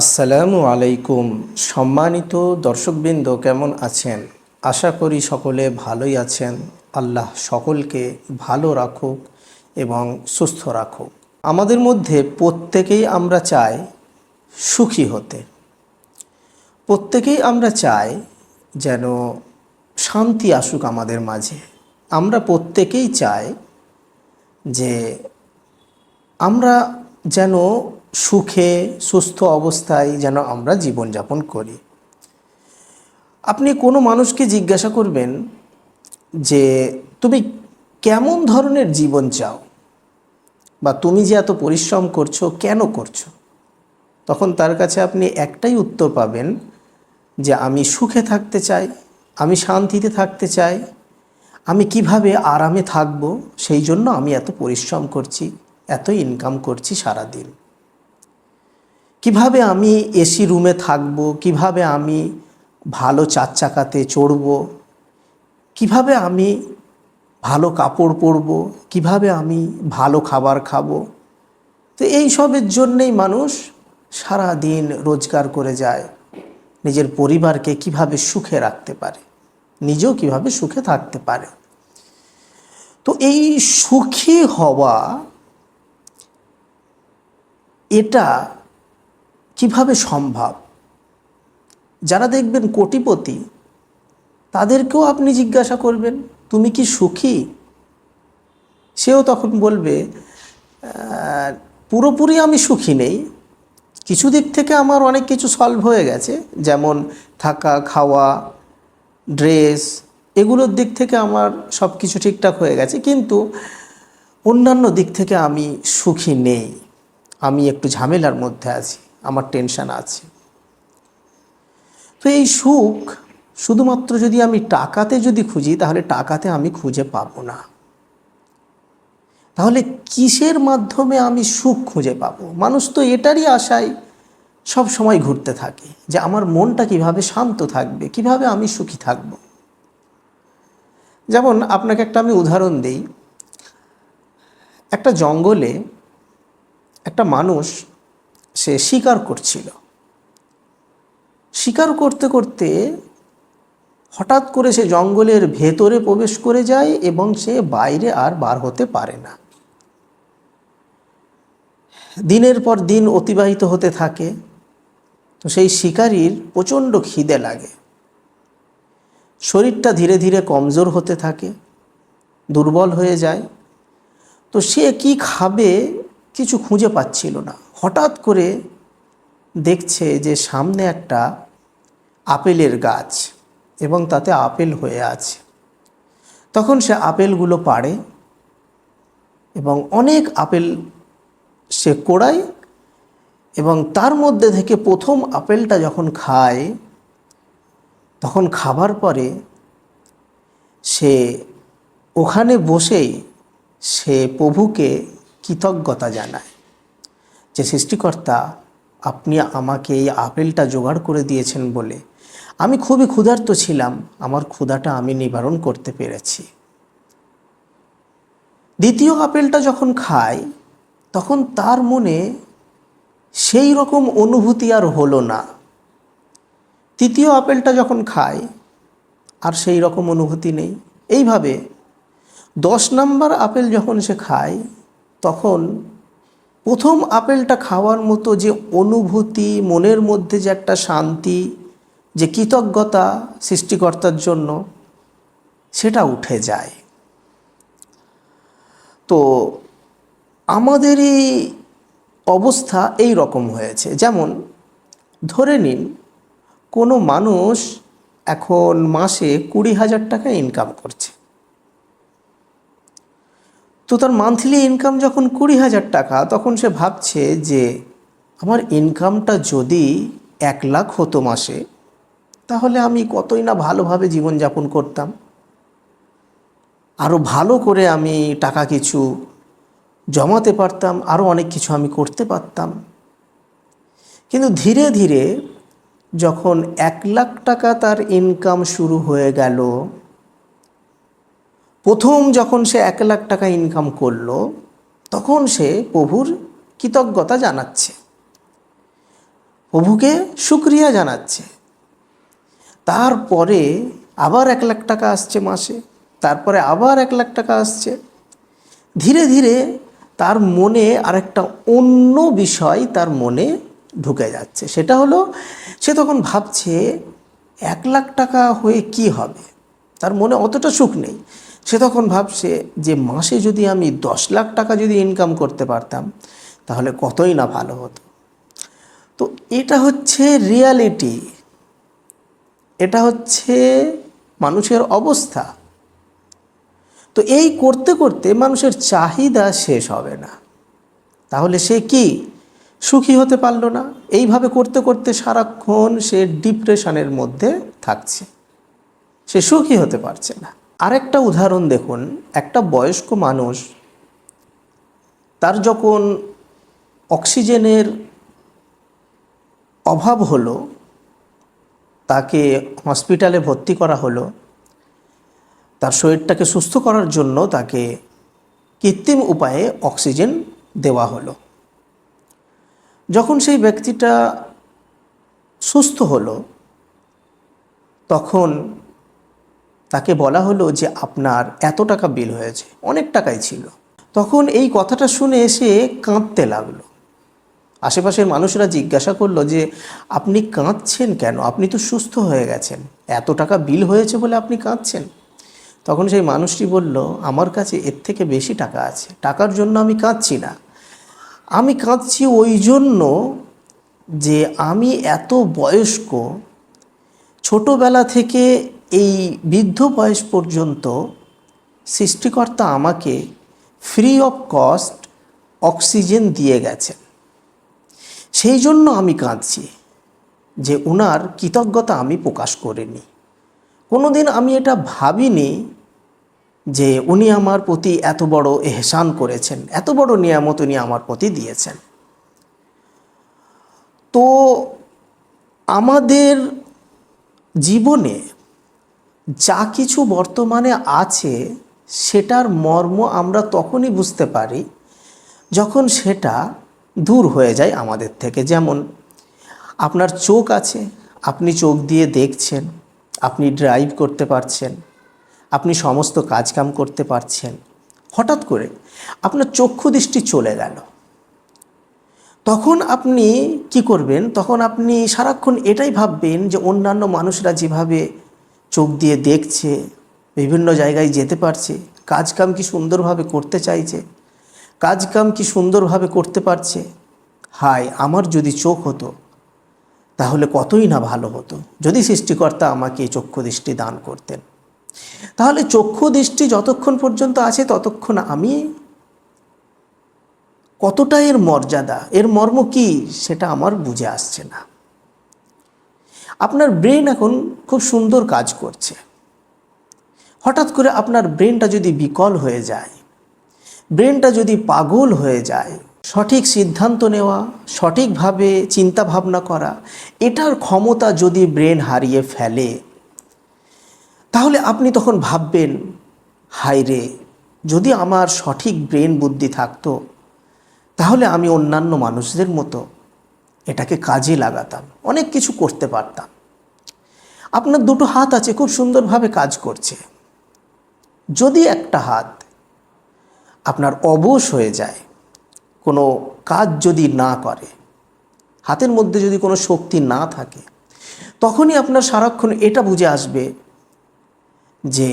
আসসালামু আলাইকুম। সম্মানিত দর্শকবৃন্দ, কেমন আছেন? আশা করি সকলে ভালোই আছেন। আল্লাহ সকলকে ভালো রাখুক এবং সুস্থ রাখুক। আমাদের মধ্যে প্রত্যেকেই আমরা চাই সুখী হতে। প্রত্যেকেই আমরা চাই যেন শান্তি আসুক আমাদের মাঝে। আমরা প্রত্যেকেই চাই যে আমরা যেন সুখে, সুস্থ অবস্থায় যেন আমরা জীবনযাপন করি। আপনি কোনো মানুষকে জিজ্ঞাসা করবেন যে, তুমি কেমন ধরনের জীবন চাও? বা তুমি যে এত পরিশ্রম করছ, কেন করছ? তখন তার কাছে আপনি একটাই উত্তর পাবেন যে, আমি সুখে থাকতে চাই, আমি শান্তিতে থাকতে চাই, আমি কীভাবে আরামে থাকব, সেই জন্য আমি এত পরিশ্রম করছি, এত ইনকাম করছি সারা দিন কীভাবে আমি এসি রুমে থাকব? কীভাবে আমি ভালো চার চাকাতে চড়ব? কীভাবে আমি ভালো কাপড় পরব? কীভাবে আমি ভালো খাবার খাব? তো এই সবের জন্যেই মানুষ সারা দিন রোজগার করে যায়। নিজের পরিবারকে কীভাবে সুখে রাখতে পারে? নিজেও কীভাবে সুখে থাকতে পারে? তো এই সুখী হওয়া, এটা কীভাবে সম্ভব? যারা দেখবেন কোটিপতি, তাদেরকেও আপনি জিজ্ঞাসা করবেন, তুমি কি সুখী? সেও তখন বলবে পুরোপুরি আমি সুখী নেই। কিছু দিক থেকে আমার অনেক কিছু সলভ হয়ে গেছে, যেমন থাকা, খাওয়া ড্রেস এগুলোর দিক থেকে আমার সব কিছু ঠিকঠাক হয়ে গেছে। কিন্তু অন্যান্য দিক থেকে আমি সুখী নেই। আমি একটু ঝামেলার মধ্যে আছি। আমার টেনশন আছে। তো এই সুখ শুধুমাত্র যদি আমি টাকাতে যদি খুঁজি, তাহলে টাকাতে আমি খুঁজে পাবো না। তাহলে কিসের মাধ্যমে আমি সুখ খুঁজে পাবো? মানুষ তো এটারই আশায় সব সময় ঘুরতে থাকে যে আমার মনটা কীভাবে শান্ত থাকবে, কীভাবে আমি সুখী থাকব। যেমন আপনাকে একটা আমি উদাহরণ দিই। একটা জঙ্গলে একটা মানুষ সে শিকার করছিল। শিকার করতে করতে হঠাৎ করে সে জঙ্গলের ভেতরে প্রবেশ করে যায় এবং সে বাইরে আর বার হতে পারে না। দিনের পর দিন অতিবাহিত হতে থাকে। তো সেই শিকারীর প্রচণ্ড খিদে লাগে। শরীরটা ধীরে ধীরে কমজোর হতে থাকে, দুর্বল হয়ে যায়। তো সে কি খাবে কিছু খুঁজে পাচ্ছিল না। হঠাৎ করে দেখছে যে সামনে একটা আপেলের গাছ এবং তাতে আপেল হয়ে আছে। তখন সে আপেলগুলো পাড়ে এবং অনেক আপেল সে কোড়ায় এবং তার মধ্যে থেকে প্রথম আপেলটা যখন খায়, তখন খাবার পরে সে ওখানে বসেই সে প্রভুকে কৃতজ্ঞতা জানায়। যে সৃষ্টিকর্তা আপনি আমাকে এই আপেলটা জোগাড় করে দিয়েছেন বলে, আমি খুবই ক্ষুধার্ত ছিলাম। আমার ক্ষুধাটা আমি নিবারণ করতে পেরেছি। দ্বিতীয় আপেলটা যখন খায় তখন তার মনে সেই রকম অনুভূতি আর হলো না। তৃতীয় আপেলটা যখন খায় আর সেই রকম অনুভূতি নেই। এইভাবে দশ নাম্বার আপেল যখন সে খায়, তখন প্রথম আপেলটা খাওয়ার মতো যে অনুভূতি, মনের মধ্যে যে একটা শান্তি, যে কৃতজ্ঞতা সৃষ্টিকর্তার জন্য, সেটা উঠে যায়। তো আমাদেরই অবস্থা এই রকম হয়েছে। যেমন, ধরে নিন, কোনো মানুষ এখন মাসে কুড়ি হাজার টাকা ইনকাম করছে। তো তার মান্থলি ইনকাম যখন কুড়ি হাজার টাকা, তখন সে ভাবছে যে, আমার ইনকামটা যদি এক লাখ হতো মাসে, তাহলে আমি কতই না ভালোভাবে জীবনযাপন করতাম। আরও ভালো করে আমি টাকা কিছু জমাতে পারতাম আরও অনেক কিছু আমি করতে পারতাম। কিন্তু ধীরে ধীরে যখন এক লাখ টাকা তার ইনকাম শুরু হয়ে গেল প্রথম যখন সে এক লাখ টাকা ইনকাম করল, তখন সে প্রভুর কৃতজ্ঞতা জানাচ্ছে। প্রভুকে সুক্রিয়া জানাচ্ছে। তারপরে আবার এক লাখ টাকা আসছে মাসে, তারপরে আবার এক লাখ টাকা আসছে। ধীরে ধীরে তার মনে আরেকটা অন্য বিষয় তার মনে ঢুকে যাচ্ছে। সেটা হলো, সে তখন ভাবছে, এক লাখ টাকা হয়ে কি হবে? তার মনে অতটা সুখ নেই। সে তখন ভাবছে যে মাসে যদি আমি দশ লাখ টাকা যদি ইনকাম করতে পারতাম, তাহলে কতই না ভালো হতো। তো এটা হচ্ছে রিয়ালিটি এটা হচ্ছে মানুষের অবস্থা। তো এই করতে করতে মানুষের চাহিদা শেষ হবে না। তাহলে সে কি? সুখী হতে পারল না। এইভাবে করতে করতে সারাক্ষণ সে ডিপ্রেশনের মধ্যে থাকছে। সে সুখী হতে পারছে না। আরেকটা উদাহরণ দেখুন। একটা বয়স্ক মানুষ, তার যখন অক্সিজেনের অভাব হলো, তাকে হসপিটালে ভর্তি করা হলো, তার শরীরটাকে সুস্থ করার জন্য তাকে কৃত্রিম উপায়ে অক্সিজেন দেওয়া হলো। যখন সেই ব্যক্তিটা সুস্থ হলো, তখন তাকে বলা হলো যে আপনার এত টাকা বিল হয়েছে, অনেক টাকাই ছিল। তখন এই কথাটা শুনে এসে কাঁদতে লাগল। আশেপাশের মানুষরা জিজ্ঞাসা করল যে, আপনি কাঁদছেন কেন? আপনি তো সুস্থ হয়ে গেছেন। এত টাকা বিল হয়েছে বলে আপনি কাঁদছেন? তখন সেই মানুষটি বলল, আমার কাছে এর থেকে বেশি টাকা আছে। টাকার জন্য আমি কাঁদছি না। আমি কাঁদছি ওই জন্য যে আমি এত বয়স্ক, ছোটোবেলা থেকে এই বৃদ্ধ বয়স পর্যন্ত সৃষ্টিকর্তা আমাকে ফ্রি অফ কস্ট অক্সিজেন দিয়ে গেছেন। সেই জন্য আমি কাঁদছি যে ওনার কৃতজ্ঞতা আমি প্রকাশ করিনি। কোনো দিন আমি এটা ভাবিনি যে উনি আমার প্রতি এত বড় এহসান করেছেন, এত বড় নিয়ামত উনি আমার প্রতি দিয়েছেন। তো আমাদের জীবনে যা কিছু বর্তমানে আছে, সেটার মর্ম আমরা তখনই বুঝতে পারি যখন সেটা দূর হয়ে যায় আমাদের থেকে। যেমন, আপনার চোখ আছে, আপনি চোখ দিয়ে দেখছেন, আপনি ড্রাইভ করতে পারছেন, আপনি সমস্ত কাজকাম করতে পারছেন, হঠাৎ করে আপনার চক্ষু দৃষ্টি চলে গেল। তখন আপনি কি করবেন? তখন আপনি সারাক্ষণ এটাই ভাববেন যে অন্যান্য মানুষরা যেভাবে চোখ দিয়ে দেখছে, বিভিন্ন জায়গায় যেতে পারছে, কাজকাম কি সুন্দরভাবে করতে চাইছে, কাজকাম কি সুন্দরভাবে করতে পারছে। হায়, আমার যদি চোখ হতো, তাহলে কতই না ভালো হতো, যদি সৃষ্টিকর্তা আমাকে চক্ষু দৃষ্টি দান করতেন। তাহলে চক্ষু দৃষ্টি যতক্ষণ পর্যন্ত আছে, ততক্ষণ আমি কতটা এর মর্যাদা, এর মর্ম কি, সেটা আমার বুঝে আসছে না। আপনার ব্রেন এখন খুব সুন্দর কাজ করছে। হঠাৎ করে আপনার ব্রেনটা যদি বিকল হয়ে যায় ব্রেনটা যদি পাগল হয়ে যায়, সঠিক সিদ্ধান্ত নেওয়া, সঠিকভাবে চিন্তা ভাবনা করা, এটার ক্ষমতা যদি ব্রেন হারিয়ে ফেলে, তাহলে আপনি তখন ভাববেন, হায় রে, যদি আমার সঠিক ব্রেন বুদ্ধি থাকতো, তাহলে আমি অন্যান্য মানুষদের মতো এটাকে কাজে লাগাতাম, অনেক কিছু করতে পারতাম। আপনার দুটো হাত আছে, খুব সুন্দরভাবে কাজ করছে। যদি একটা হাত আপনার অবশ হয়ে যায়, কোনো কাজ যদি না করে, হাতের মধ্যে যদি কোনো শক্তি না থাকে, তখনই আপনার সারাক্ষণ এটা বুঝে আসবে যে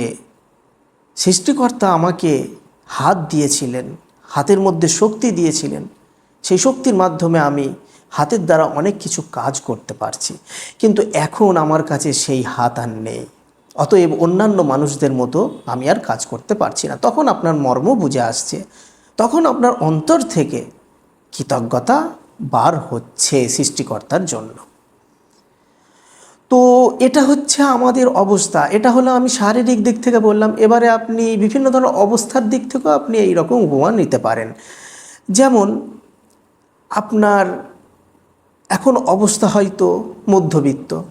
সৃষ্টিকর্তা আমাকে হাত দিয়েছিলেন, হাতের মধ্যে শক্তি দিয়েছিলেন সেই শক্তির মাধ্যমে আমি হাতের দ্বারা অনেক কিছু কাজ করতে পারছি। কিন্তু এখন আমার কাছে সেই হাত আর নেই। অতএব অন্যান্য মানুষদের মতো আমি আর কাজ করতে পারছি না। তখন আপনার মর্ম বুঝে আসছে। তখন আপনার অন্তর থেকে কৃতজ্ঞতা বার হচ্ছে সৃষ্টিকর্তার জন্য। তো এটা হচ্ছে আমাদের অবস্থা। এটা হলো আমি শারীরিক দিক থেকে বললাম। এবারে আপনি বিভিন্ন ধরনের অবস্থার দিক থেকেও আপনি এই রকম উপমা নিতে পারেন। যেমন আপনার এখন অবস্থা হয়তো মধ্যবিত্ত।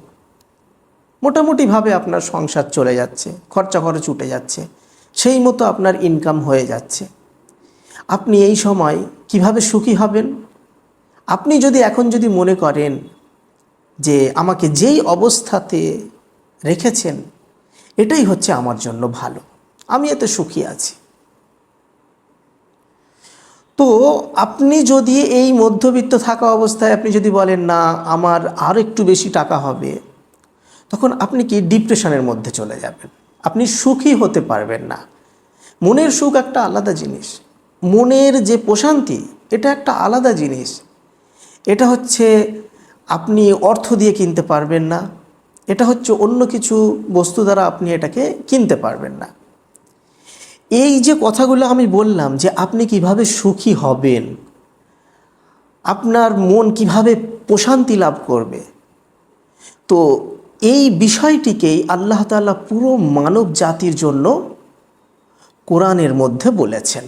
মোটামুটিভাবে আপনার সংসার চলে যাচ্ছে, খরচা খরচ উঠে যাচ্ছে, সেই মতো আপনার ইনকাম হয়ে যাচ্ছে। আপনি এই সময় কীভাবে সুখী হবেন? আপনি যদি এখন যদি মনে করেন যে আমাকে যেই অবস্থাতে রেখেছেন, এটাই হচ্ছে আমার জন্য ভালো। আমি এতে সুখী আছি। তো আপনি যদি এই মধ্যবিত্ত থাকা অবস্থায় আপনি যদি বলেন, না, আমার আর একটু বেশি টাকা হবে, তখন আপনি কি ডিপ্রেশনের মধ্যে চলে যাবেন? আপনি সুখী হতে পারবেন না। মনের সুখ একটা আলাদা জিনিস। মনের যে প্রশান্তি, এটা একটা আলাদা জিনিস। এটা হচ্ছে আপনি অর্থ দিয়ে কিনতে পারবেন না। এটা হচ্ছে অন্য কিছু বস্তু দ্বারা আপনি এটাকে কিনতে পারবেন না। এই যে কথাগুলো আমি বললাম যে আপনি কীভাবে সুখী হবেন, আপনার মন কীভাবে প্রশান্তি লাভ করবে, তো এই বিষয়টিকেই আল্লাহ তাআলা পুরো মানব জাতির জন্য কোরআনের মধ্যে বলেছেন।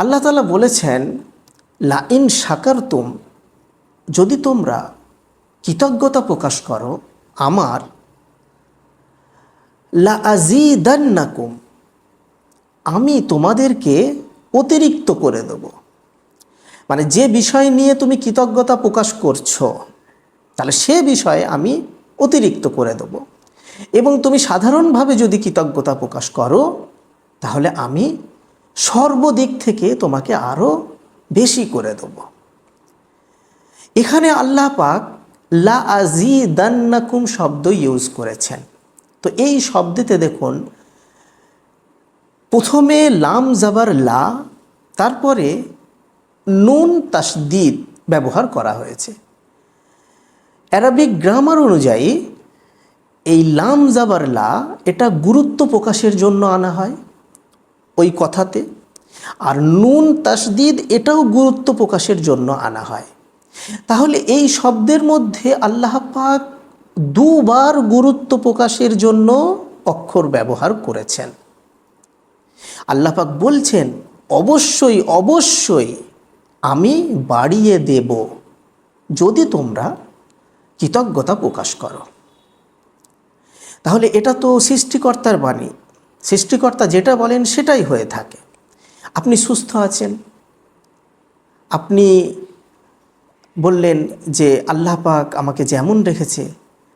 আল্লাহ তাআলা বলেছেন লা ইন শাকারতুম, যদি তোমরা কৃতজ্ঞতা প্রকাশ করো আমার, লা আজিদান্নাকুম আমি তোমাদেরকে অতিরিক্ত করে দেব। মানে যে বিষয় নিয়ে তুমি কৃতজ্ঞতা প্রকাশ করছ, তাহলে সে বিষয়ে আমি অতিরিক্ত করে দেব। এবং তুমি সাধারণভাবে যদি কৃতজ্ঞতা প্রকাশ করো, তাহলে আমি সর্বদিক থেকে তোমাকে আরও বেশি করে দেব। এখানে আল্লাহ পাক লা আজি দান্নাকুম শব্দ ইউজ করেছেন। তো এই শব্দতে দেখুন প্রথমে লাম জাবার লা, তারপরে নুন তাসদিদ ব্যবহার করা হয়েছে। অ্যারাবিক গ্রামার অনুযায়ী, এই লাম জাবার লা, এটা গুরুত্ব প্রকাশের জন্য আনা হয় ওই কথাতে, আর নুন তাসদিদ এটাও গুরুত্ব প্রকাশের জন্য আনা হয়। তাহলে এই শব্দের মধ্যে আল্লাহ পাক দুবার গুরুত্ব প্রকাশের জন্য অক্ষর ব্যবহার করেছেন। আল্লাহ পাক বলছেন, অবশ্যই অবশ্যই আমি বাড়িয়ে দেব যদি তোমরা কৃতজ্ঞতা প্রকাশ করো। তাহলে এটা তো সৃষ্টিকর্তার বাণী। সৃষ্টিকর্তা যেটা বলেন সেটাই হয়ে থাকে। আপনি সুস্থ আছেন। আপনি বললেন যে, আল্লাহ পাক আমাকে যেমন রেখেছে,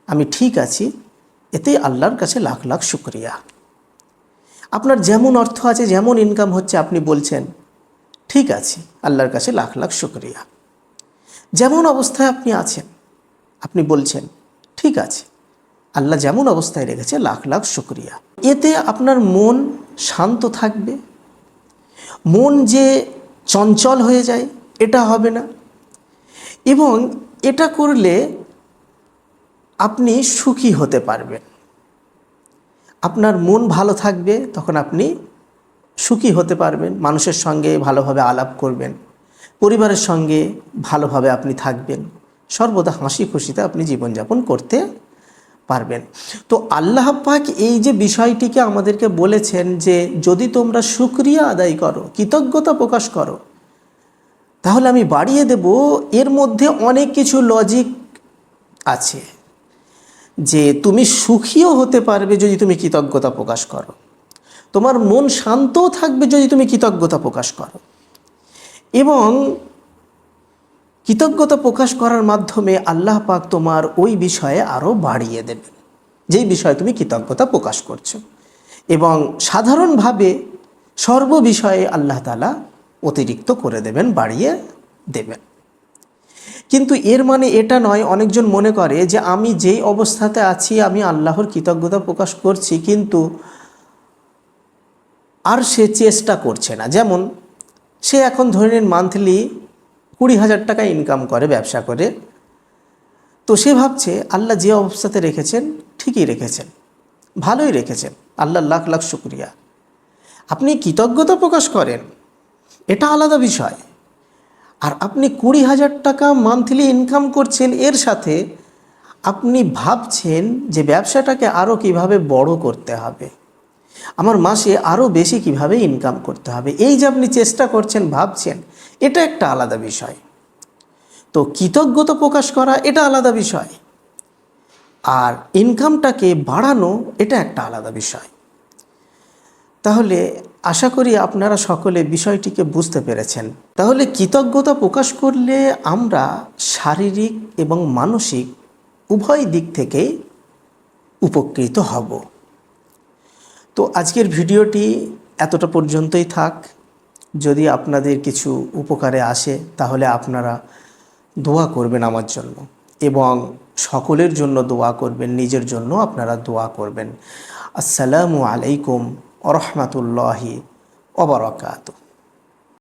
আমি ঠিক আছি। এতেই আল্লাহর কাছে লাখ লাখ শুক্রিয়া। আপনার যেমন অর্থ আছে, যেমন ইনকাম হচ্ছে আপনি বলছেন, ঠিক আছে, আল্লাহর কাছে লাখ লাখ শুক্রিয়া। যেমন অবস্থায় আপনি আছেন, আপনি বলছেন, ঠিক আছে, আল্লাহ যেমন অবস্থায় রেখেছে, লাখ লাখ শুক্রিয়া। এতে আপনার মন শান্ত থাকবে, মন যে চঞ্চল হয়ে যায়, এটা হবে না। এবং এটা করলে আপনি সুখী হতে পারবেন। আপনার মন ভালো থাকবে, তখন আপনি সুখী হতে পারবেন, মানুষের সঙ্গে ভালোভাবে আলাপ করবেন, পরিবারের সঙ্গে ভালোভাবে আপনি থাকবেন, সর্বদা হাসি খুশিতে আপনি জীবনযাপন করতে পারবেন। তো আল্লাহ পাক এই যে বিষয়টিকে আমাদেরকে বলেছেন যে, যদি তোমরা সুক্রিয়া আদায় করো, কৃতজ্ঞতা প্রকাশ করো, তাহলে আমি বাড়িয়ে দেব, এর মধ্যে অনেক কিছু লজিক আছে। যে তুমি সুখীও হতে পারবে যদি তুমি কৃতজ্ঞতা প্রকাশ করো। তোমার মন শান্তও থাকবে যদি তুমি কৃতজ্ঞতা প্রকাশ করো। এবং কৃতজ্ঞতা প্রকাশ করার মাধ্যমে আল্লাহ পাক তোমার ওই বিষয়ে আরও বাড়িয়ে দেবেন যেই বিষয়ে তুমি কৃতজ্ঞতা প্রকাশ করছ। এবং সাধারণভাবে সর্ব বিষয়ে আল্লাহ তালা অতিরিক্ত করে দেবেন, বাড়িয়ে দেবেন। কিন্তু এর মানে এটা নয়, অনেকজন মনে করে যে আমি যেই অবস্থাতে আছি, আমি আল্লাহর কৃতজ্ঞতা প্রকাশ করছি, কিন্তু আর সে চেষ্টা করছে না। যেমন, সে এখন ধরে নিন মান্থলি কুড়ি হাজার টাকা ইনকাম করে, ব্যবসা করে। তো সে ভাবছে, আল্লাহ যে অবস্থাতে রেখেছেন, ঠিকই রেখেছেন, ভালোই রেখেছেন আল্লাহ লাখ লাখ শুক্রিয়া। আপনি কৃতজ্ঞতা প্রকাশ করেন, এটা আলাদা বিষয়। আর আপনি কুড়ি হাজার টাকা মান্থলি ইনকাম করছেন, এর সাথে আপনি ভাবছেন যে ব্যবসাটাকে আরও কীভাবে বড় করতে হবে। আমার মাসে আরও বেশি কীভাবে ইনকাম করতে হবে? এই যে আপনি চেষ্টা করছেন, ভাবছেন, এটা একটা আলাদা বিষয়। তো কৃতজ্ঞতা প্রকাশ করা, এটা আলাদা বিষয়। আর ইনকামটাকে বাড়ানো, এটা একটা আলাদা বিষয়। তাহলে আশা করি আপনারা সকলে বিষয়টিকে বুঝতে পেরেছেন। তাহলে কৃতজ্ঞতা প্রকাশ করলে আমরা শারীরিক এবং মানসিক উভয় দিক থেকেই উপকৃত হব। তো আজকের ভিডিওটি এতটা পর্যন্তই থাক। যদি আপনাদের কিছু উপকারে আসে, তাহলে আপনারা দোয়া করবেন আমার জন্য এবং সকলের জন্য দোয়া করবেন, নিজের জন্য আপনারা দোয়া করবেন। আসসালামু আলাইকুম আ অবরকাত